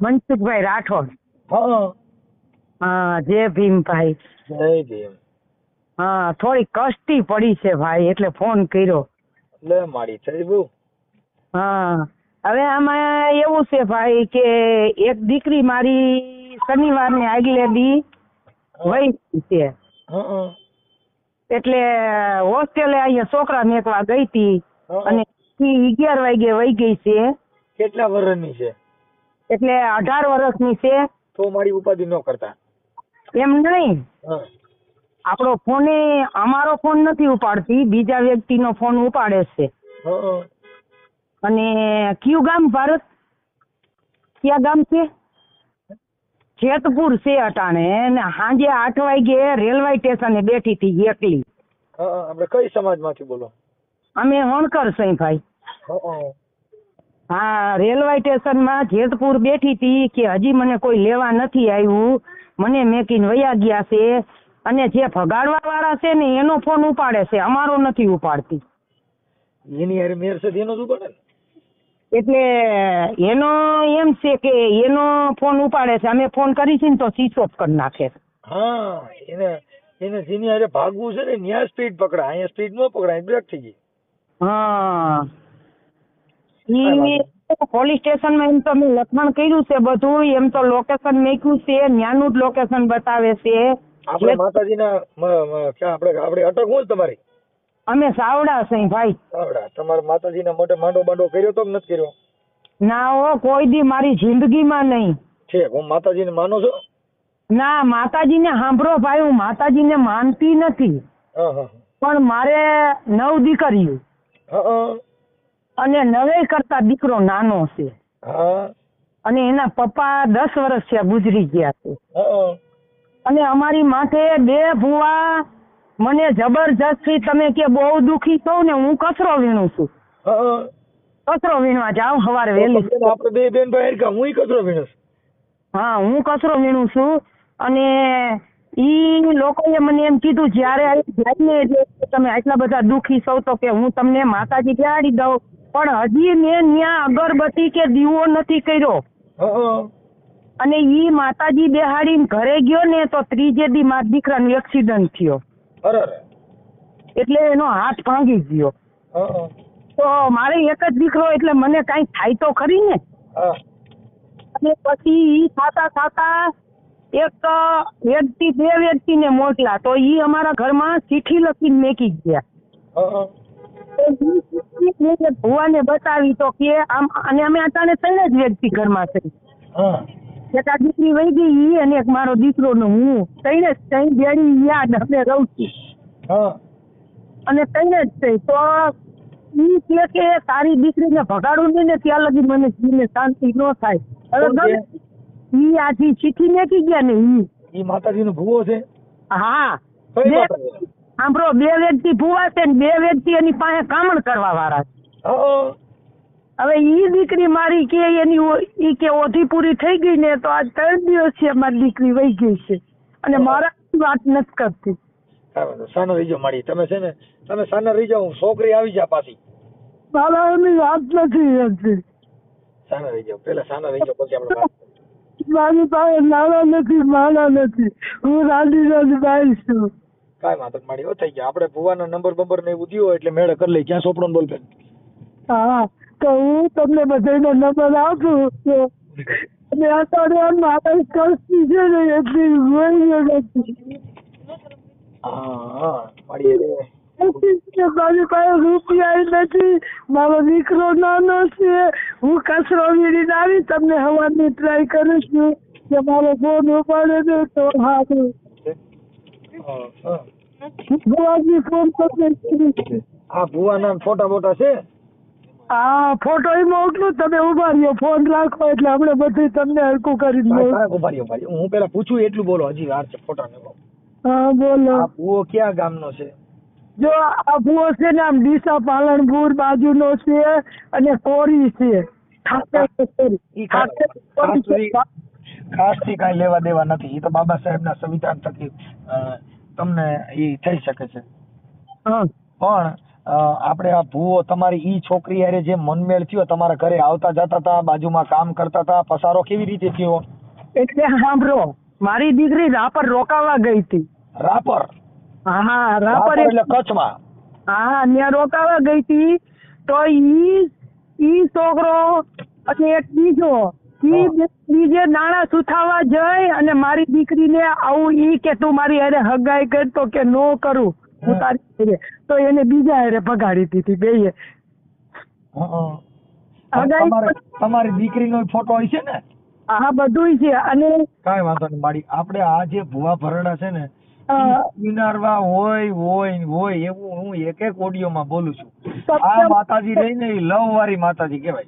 મનસુખભાઈ રાઠોડ. હા. જય ભીમભાઈ જય ભીમ. હા થોડી કષ્ટી પડી છે ભાઈ એટલે ફોન કર્યો. લે મારી થઈ બહુ હા હવે આમાં એવું છે ભાઈ કે એક દીકરી મારી શનિવાર ને આગલે દી વહી છે. એટલે હોસ્ટેલે અહીંયા છોકરા મેકવા ગઈ હતી અને અગિયાર વાગે વહી ગઈ છે. કેટલા વર્ષની છે? એટલે અઢાર વર્ષની છે. તો મારી ઉપાધિ ન કરતા. એમ નહીં. આપણો ફોને અમારો ફોન નથી ઉપાડતી બીજા વ્યક્તિનો ફોન ઉપાડે છે. અને કયું ગામ ભારત? ક્યાં ગામ છે? જેતપુર છે અટાણે ને સાંજે આઠ વાગે રેલવે સ્ટેશને બેઠી હતી એકલી. આપણે કઈ સમાજમાંથી બોલો? અમે વણકર સઈ ભાઈ. હા રેલવે સ્ટેશનમાં જેતપુર બેઠી હતી કે હજી મને કોઈ લેવા નથી આવ્યું. મને મેકીન વયા ગયા છે અને જે ભગાડવા વાળા છે ને એનો ફોન ઉપાડે છે. અમારો નથી ઉપાડતી. એની હારે મેર છે એનો જ ઉપાડે એટલે એનો એમ છે કે એનો ફોન ઉપાડે છે. અમે ફોન કરી છે ને તો સ્વિચ ઓફ કરી નાખે હા એને એને જેની હારે ભાગવું છે ને ન્યા સ્પીડ પકડા અહીંયા સ્પીડ ન પકડાય બ્રેક થઈ ગઈ. હા. પોલીસ સ્ટેશનમાં એમ તો મેં લખાણ કર્યું છે બધું એમ તો લોકેશન મેક્યું છે ન્યાનું જ લોકેશન બતાવે છે. આપણે માતાજીના મ- મ- આપણે આપણે અટક હું તમારી? અમે સાવડા છે ભાઈ. સાવડા. તમારા માતાજીના મોઢે માંડો બાંડો કર્યો તો નથી કર્યો? ના હો કોઈ દી મારી જિંદગીમાં નહીં. છે હું માતાજીને માનો છો? ના માતાજીને સાંભળો ભાઈ હું માતાજીને માનતી નથી. પણ મારે નવ દીકરીઓ. અને નવે કરતા દીકરો નાનો છે. અને એના પપ્પા દસ વર્ષ થયા ગુજરી ગયા છે. અને અમારી માથે બે ભુવા મને જબરજસ્તી તમે કે બહુ દુખી છો ને હું કચરો વીણું છું. કચરો વીણવા જાવ સવારે વહેલી. આપણે બે બેન ભાઈ હરખા હું કચરો વીણસ હા હું કચરો વીણું છું. અને ઈ લોકોએ મને એમ કીધું જ્યારે જઈને એટલે તમે આટલા બધા દુખી છો તો કે હું તમને માતાજી બેહાડી દઉં. પણ હજી મેં ત્યાં અગરબત્તી કે દીવો નથી કર્યો. અને ઈ માતાજી બેહાડીને ઘરે ગયો ને તો ત્રીજે દી મારા દીકરાનું એક્સિડન્ટ થયો. એટલે એનો હાથ ભાંગી ગયો. તો મારે એક જ દીકરો એટલે મને કઈ થાય તો ખરી ને? અને પછી ઈ થાતા થાતા એક વ્યક્તિ બે વ્યક્તિને મોકલા. તો ઈ અમારા ઘરમાં ચીઠી લખીને મેકી ગયા. ભુવાને બતાવી તો કે આમ અને અમે અટાણે ત્રણ જ વ્યક્તિ ઘરમાં છે. હા. એક આ દીકરી વહી ગઈ અને એક મારો દીકરો ને હું. ત્રણ જ ત્રણ બેડી યાદ અમે રહું છું. હા. અને ત્રણ જ છે તો ઈ કે કે તારી દીકરીને ભગાડું નહીં ને ત્યાં લગી મને જીને શાંતિ ન થાય. હવે? ગમે ઈ આથી ચીઠી મેકી ગયા ને ઈ. ઈ માતાજીનો ભૂવો છે? હા. સાંભળો બે વ્યક્તિ ભૂવા છે ને બે વ્યક્તિ એની પાસે કામણ કરવા વાળા છે. હવે ઈ દીકરી મારી કે એની ઈ કે ઓધી પૂરી થઈ ગઈ ને તો આજ ત્રણ દિવસ છે મારી દીકરી વહી ગઈ છે. અને મારા વાત નથી કરતી. સાનો રીજો મારી. તમે છે ને તમે સાનો રીજો હું છોકરી આવી જા પાછી. મારા એની વાત નથી કરતી સાનો રીજો પેલા સાનો રીજો પછી આપણે વાત મારી પાસે નાના નથી માણા નથી. હું રાજી રાજી બાઈ છું. કાંઈ વાંધો માડી હો થઈ ગયા. આપણે ભુવાનો નંબર બંબર ને એવું દયો એટલે મેળે કરી લઈ ક્યાં સોપડો બોલ પેન હા તો હું તમને બધાનો નંબર આપું અને અત્યારે મારા કષ્ટી છે ને એટલી રોઈ નથી હા હા મારી મારી પાસે રૂપિયા નથી મારો દીકરો નાનો છે. હું કચરો વીણીને આવી તમને હવાની ટ્રાય કરું છું કે મારો ફોન ઉપાડે તો હા, હા. ભુવાજી ફોન કરશે આ ભુવાના ફોટા બોટા છે? હા ફોટો એ મોકલું તમે ઊભા રહ્યો. ફોન રાખો એટલે આપણે બધું તમને હલકું કરી ઊભા રહ્યો, હું પેલા પૂછું એટલું બોલો. હજી વાર છે ફોટા ને હા બોલો. આ ભુવો ક્યાં ગામનો છે? જો આ ભૂવો છે ને આમ ડીસા પાલનપુર બાજુનો છે અને કોરી છે. ખાસથી કઈ લેવા દેવા નથી. એ તો બાબા સાહેબ ના સંવિધાન થકી તમને એ થઈ શકે છે. પણ આપણે આ ભૂવો તમારી ઈ છોકરી યારે જે મનમેળ થયો તમારા ઘરે આવતા જતા હતા બાજુમાં કામ કરતા હતા પસારો કેવી રીતે થયો? એટલે સાંભળો મારી દીકરી રાપર રોકાવા ગઈ હતી. રાપર? હા રાપર એટલે કચ્છમાં? હા ત્યાં રોકાવા ગઈ હતી. તો ઈ ઈ છોકરો અને એક બીજો ઈ હા. બીજે દાણા સુથાવા જઈ અને મારી દીકરીને આવું ઈ કે તું મારી હારે હગાઈ કર તો કે નો કરું. હું. તારી તો એને બીજા હારે ભગાડી દીધી બેય. હં, હં. તમારી દીકરીનો ફોટો હોય છે ને? આ બધુંય છે. અને કઈ વાંધો નહીં. મારી આપણે આ જે ભુવા ભરડા છે ને અ, હોય હોય હોય એવું હું એક એક ઓડિયોમાં બોલું છું. આ માતાજી રહી ને લવ વાળી માતાજી કહેવાય.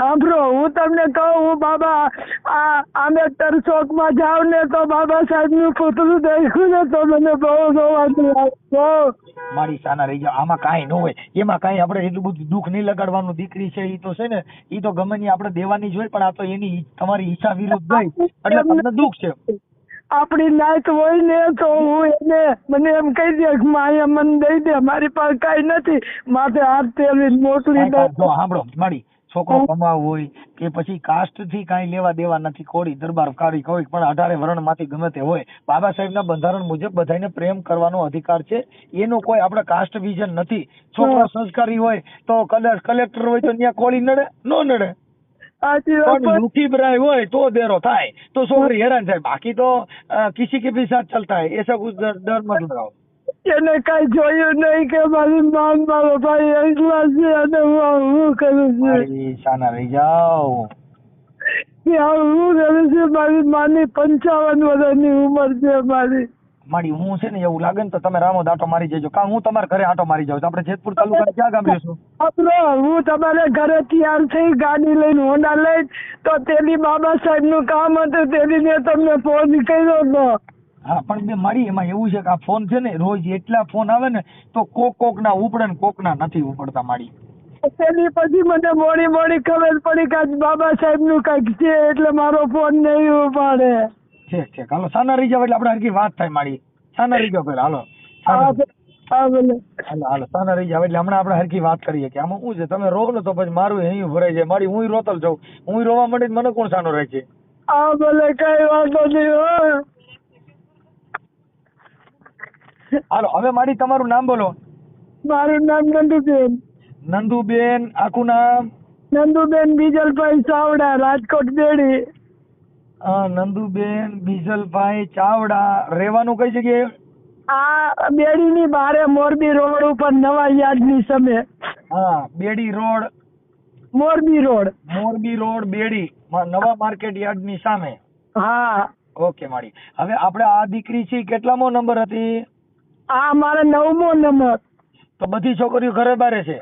સાંભળો હું તમને કહું હું બાબા આ આંબેડકર ચોકમાં જાવ ને તો બાબા સાહેબનું પુતળું દેખું ને તો મને બહુ જોવાનું મારી સાના રહી જાવ આમાં કાંઈ ન હોય. એમાં કાંઈ આપણે એટલું બધું દુઃખ નહીં લગાડવાનું. દીકરી છે એ તો છે ને એ તો ગમે ની આપણે દેવાની જ હોય પણ આ તો એની તમારી ઈચ્છા વિરુદ્ધ ગઈ એટલે તમને દુઃખ છે. આપણી લાયક હોય ને તો હું એને મને એમ કહી દે કે માયા મને દઈ દે. મારી પાસે કઈ નથી. માથે હાથ તેલ મોકલી દે સાંભળો. માડી છોકરો કમાવ હોય કે પછી કાસ્ટથી કાંઈ લેવા દેવા નથી કોળી દરબાર કાળી કોઈ પણ અઢારે વર્ણમાંથી ગમે તે હોય. બાબા સાહેબના બંધારણ મુજબ બધાને પ્રેમ કરવાનો અધિકાર છે. એનો કોઈ આપણે કાસ્ટ વિઝન નથી. છોકરો સંસ્કારી હોય તો કદાચ કલેક્ટર હોય તો ત્યાં કોળી નડે? નો નડે. સાચી વાત પણ લુખી બ્રાય હોય તો દેરો થાય. તો છોકરી હેરાન થાય. બાકી તો કિસી કે ભી સાથ ચલતા હૈ એસા કુછ ડર ડર મત લગાओ એને કઈ જોયું નહીં કે મારી માન મારો ભાઈ એકલા છે અને હું હું કરું છું? શાના રહી જાઓ. હું કરું છું મારી માની પંચાવન વર્ષની ઉંમર છે મારી. મારી હું છે ને એવું લાગે ને તો તમે રામો આટો મારી જજો. કાં હું તમારા ઘરે આટો મારી જાઉં તો આપણે જેતપુર તાલુકા ક્યાં ગામ રહેશું હું તમારે ઘરે તૈયાર થઈ ગાડી લઈને હોન્ડા લઈને તો તેની બાબા સાહેબનું કામ હતું તેની મેં તમને ફોન કર્યો હતો. હા પણ મેં મારી એમાં એવું છે કે આ ફોન છે ને રોજ એટલા ફોન આવે ને તો કોક કોક ના ઉપડે ને કોક ના નથી ઉપડતા મારી. તેની પછી મને મોડી મોડી ખબર પડી કે આજ બાબા સાહેબનું કંઈક છે એટલે મારો ફોન નહીં ઉપાડે. ઠીક ઠીક હાલો સાના રહી જાવ એટલે આપણે હરકી વાત થાય મારી. સાના રહી જાવ પેલા હાલો. હાલો સાના રહી જાવ એટલે હમણાં આપણે હરકી વાત કરીએ કે આમાં શું છે? તમે રો ને તો પછી મારું અહીં ભરાઈ જાય. મારી હું રોતલ જાઉં. હું રોવા માંડી મને કોણ સાનો રાખે? આ ભલે કઈ વાંધો નહીં હાલો હવે મારી તમારું નામ બોલો. મારું નામ નંદુબેન. નંદુબેન આખું નામ? નંદુબેન બીજલભાઈ ચાવડા રાજકોટ બેડી. નંદુબેન બીજલભાઈ ચાવડા રહેવાનું કઈ જગ્યાએ? આ બેડી ની બારે મોરબી રોડ ઉપર નવા યાદની સામે. હા Bedi road. Morbi road. Morbi road Bedi નવા માર્કેટ યાર્ડની સામે. હા. ઓકે માડી હવે આપણે આ દીકરી છે કેટલામો નંબર હતી? આ મારો નવમો નંબર. તો બધી છોકરીઓ ઘરે બારે છે?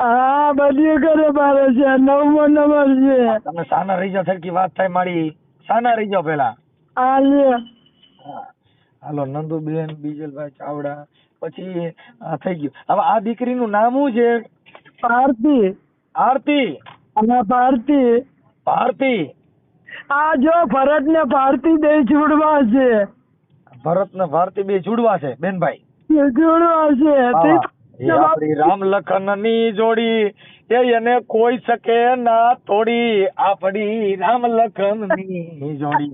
હા બધી ઘરે બારે છે. નવમો નંબર છે. તમે સાના રહી જાઓ સરખી વાત થાય મારી. સાના રહી જાઓ પેલા આ લે હા. હાલો નંદુબેન બીજલભાઈ ચાવડા પછી આ થઈ ગયું. હવે આ દીકરીનું નામ શું છે? ભારતી આરતી. અને ભારતી ભારતી આ જો ભરત ને ભારતી બે જોડવા છે. ભરત ને ભારતી બે જુડવા છે બેનભાઈ. હા, આપણી રામ લખનની જોડી. એ એને કોઈ શકે ના તોડી. આપડી રામ લખનની જોડી.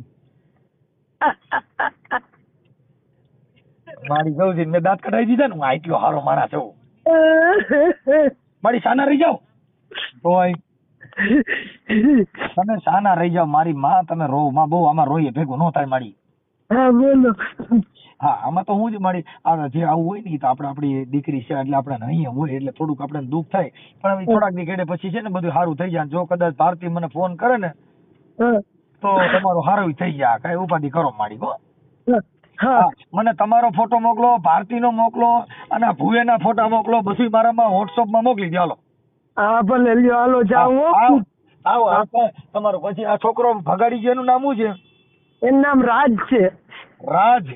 મારી સૌથી મેં દાંત કઢાવી દીધા ને હું આઈટીઓ હારો માણસ છું મારી સાના રહી જાઓ. તોય. તમે સાના રહી જાઓ મારી માં તમે રો માં બહુ આમાં રોઈએ ભેગું ન થાય મારી. હા બોલો. હા આમાં તો હું જ મારી આ જે આવું હોય ને તો આપણે આપણી દીકરી છે એટલે આપણે અહીંયા હોય એટલે થોડુંક આપણે દુઃખ થાય. પણ હવે થોડાક દી ઘેડે પછી છે ને બધું સારું થઈ જાય. જો કદાચ ભારતી મને ફોન કરે ને તો તમારું સારું થઈ જાય. કઈ ઉપાધિ કરો મારી હો. હા, મને તમારો ફોટો મોકલો ભારતી નો મોકલો અને આ ભુવેના ફોટા મોકલો બધું મારામાં વોટ્સઅપમાં મોકલી દો હાલો. હા ભલે લ્યો હાલો જાઉં આવો આવો તમારો પછી આ છોકરો ભગાડી ગયો એનું નામ શું છે? એનું નામ રાજ છે. રાજ?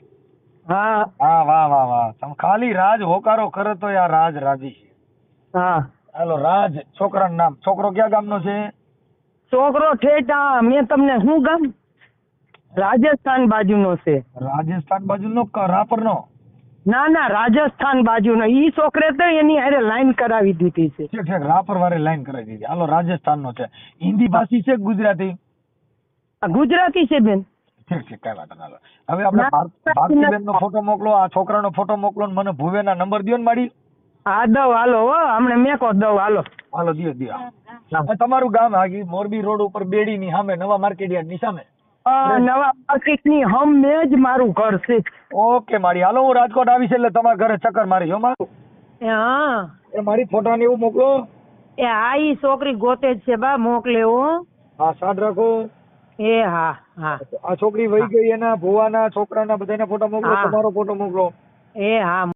હા. હા વાહ વાહ વાહ. તમે ખાલી રાજ હોકારો કરે તો આ રાજ રાજી છે. હા. હાલો રાજ છોકરાનું નામ. છોકરો ક્યાં ગામનો છે? છોકરો ઠેઠ મેં તમને શું ગામ? રાજસ્થાન બાજુનો છે. રાજસ્થાન બાજુનો રાપરનો? ના ના રાજસ્થાન બાજુનો. ઈ છોકરે તો એની હારે લાઈન કરાવી દીધી છે. ઠીક ઠીક રાપર વારે લાઈન કરાવી દીધી. હાલો રાજસ્થાન નો છે. હિન્દી ભાષી છે ગુજરાતી? આ ગુજરાતી છે બેન. ઠીક ઠીક કઈ વાંધો ના હવે આપણે ભારતીબેન નો ફોટો મોકલો આ છોકરાનો ફોટો મોકલો ને મને ભુવેના નંબર દ્યો ને મારી. હા દઉં હાલો હો હમણે મેકો દઉં હાલો. હાલો દિયો દિયો. તમારું ગામ હાગી મોરબી રોડ ઉપર બેડી ની સામે નવા માર્કેટની સામે નવા માર્કેટની હમે જ મારું ઘર છે. ઓકે મારી. હાલો હું રાજકોટ આવીશ એટલે તમારા ઘરે ચક્કર મારી હો મારું હા. એ મારી ફોટા ને એવું મોકલો. એ આ ઈ છોકરી ગોતે જ છે બા મોકલે હો. હા સાડ રાખો. એ હા હા આ છોકરી વહી ગઈ એના ભુવાના છોકરાના બધાના ફોટા મોકલો. તમારો ફોટો મોકલો એ હા